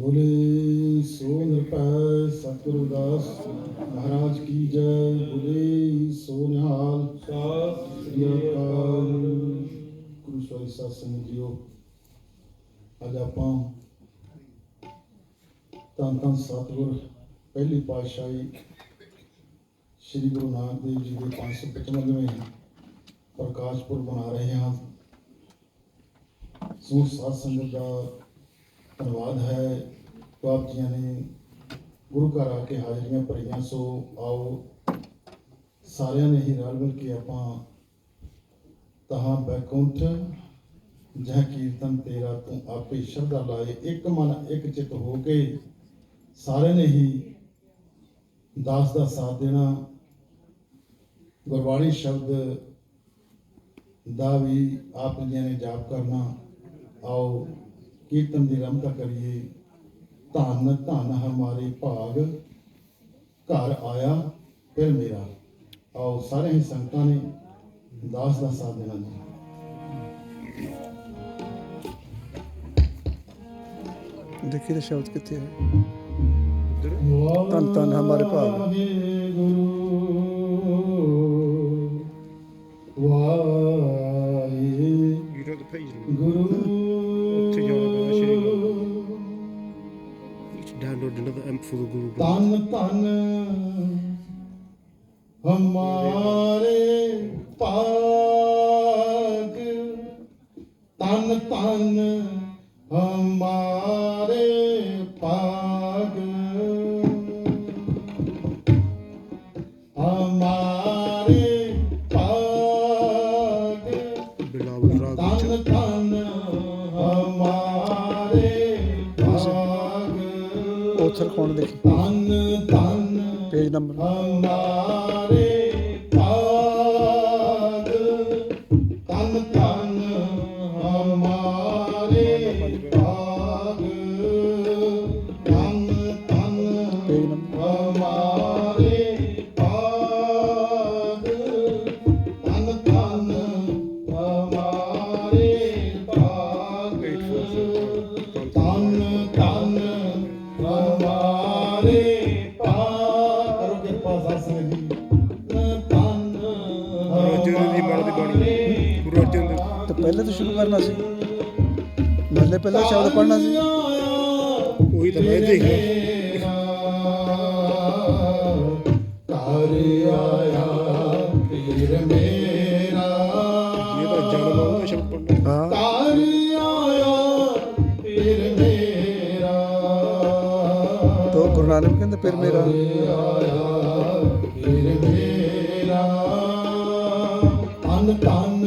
ਬੋਲੇ ਸੋ ਨਿਰਭੈ ਸਤਿਗੁਰੂ ਦਾਸ ਮਹਾਰਾਜ ਕੀ ਜੈ, ਬੋਲੇ ਸੋ ਨਿਹਾਲ। ਸਤਿ ਸ੍ਰੀ ਅਕਾਲ। ਗੁਰੂ ਸਵਾਈ ਸਾਧ ਸੰਗਤ ਜੀਓ। ਅੱਜ ਆਪਾਂ ਤਾਂ ਤਾਂ ਸਤਿਗੁਰ, ਪਹਿਲੀ ਪਾਤਸ਼ਾਹੀ ਸ੍ਰੀ ਗੁਰੂ ਨਾਨਕ ਦੇਵ ਜੀ ਦੇ 555ਵੇਂ ਪ੍ਰਕਾਸ਼ ਪੁਰਬ ਮਨਾ ਰਹੇ ਹਾਂ। ਸੋ ਸਾਧ ਸੰਗਤ ਦਾ ਧੰਨਵਾਦ ਹੈ। ਆਪ ਜੀਆਂ ਨੇ ਗੁਰੂ ਘਰ ਆ ਕੇ ਹਾਜ਼ਰੀਆਂ ਭਰੀਆਂ, ਸੋ ਆਓ ਸਾਰਿਆਂ ਨੇ ਹੀ ਰਲ ਮਿਲ ਕੇ ਆਪਾਂ ਤਹਾਂ ਬੈਕੁੰਠ, ਜਹ ਕੀਰਤਨ ਤੇਰਾ ਤੂੰ ਆਪੇ ਸ਼ਰਧਾ ਲਾਏ। ਇੱਕ ਮਨ, ਇੱਕ ਚਿੱਤ ਹੋ ਕੇ ਸਾਰਿਆਂ ਨੇ ਹੀ ਦਾਸ ਦਾ ਸਾਥ ਦੇਣਾ। ਗੁਰਬਾਣੀ ਸ਼ਬਦ ਦਾ ਵੀ ਆਪ ਜੀਆਂ ਨੇ ਜਾਪ ਕਰਨਾ। ਆਓ ਕੀਰਤਨ ਦੀ ਰਮਤਾ ਕਰੀਏ। ਧੰਨ ਧੰਨ ਹਮਾਰੇ ਭਾਗ। ਘਰ ਆਇਆ ਫਿਰ ਮੇਰਾ। ਆਓ ਸਾਰੇ ਹੀ ਸੰਗਤਾਂ ਨੇ ਦਾਸ ਦਾ ਸਾਥ ਦੇਣਾ ਜੀ। ਦੇਖੀ ਤੇ ਸ਼ਬਦ ਕਿੱਥੇ ਹੈ? ਧੰਨ ਧੰਨ ਹਮਾਰੇ ਭਾਗ। ਡਾਊਨਲੋਡ another ਤਨ ਤਨ ਹਮਾਰੇ ਭਾਗ। ਤਨ ਤਨ ਹਮਾਰੇ ਭਾਗ। ਕੌਣ ਦੇਖੀ ਤਨ ਤਨ ਪੇਜ ਨੰਬਰ। ਹਮਾਰੇ ਪਹਿਲੇ ਤੋਂ ਸ਼ੁਰੂ ਕਰਨਾ ਸੀ। ਮਹਲੇ ਪਹਿਲਾਂ ਸ਼ਬਦ ਪੜ੍ਹਨਾ ਸੀ। ਉਹੀ ਤਾਂ ਮੈਂ ਦੇਖ ਕਰ ਆਇਆ ਪੀਰ ਮੇਰਾ। ਇਹ ਤਾਂ ਜਨਮ ਉਹਦਾ ਸ਼ਬਦ ਪੜਨਾ ਹਾਂ। ਕਰ ਆਇਆ ਪੀਰ ਮੇਰਾ। ਤੋ ਗੁਰੂ ਨਾਨਕ ਕਹਿੰਦੇ ਫਿਰ ਮੇਰਾ। ਆਇਆ ਪੀਰ ਮੇਰਾ। ਤਨ ਤਨ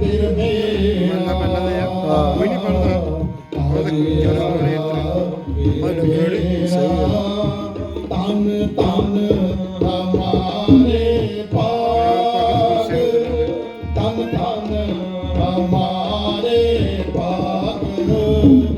ਵੀ। ਮੰਨਦਾ ਮੰਨਦਾ ਯਾਰ ਕੋਈ ਨਹੀਂ ਪੜਦਾ ਉਹਦਾ ਜਰਾ ਹੋਰੇ ਮਨ ਹੋਰੇ ਸਹੀ ਤਨ ਤਨ ਹਮਾਰੇ ਪਾਗ। ਤਨ ਤਨ ਹਮਾਰੇ ਪਾਗ।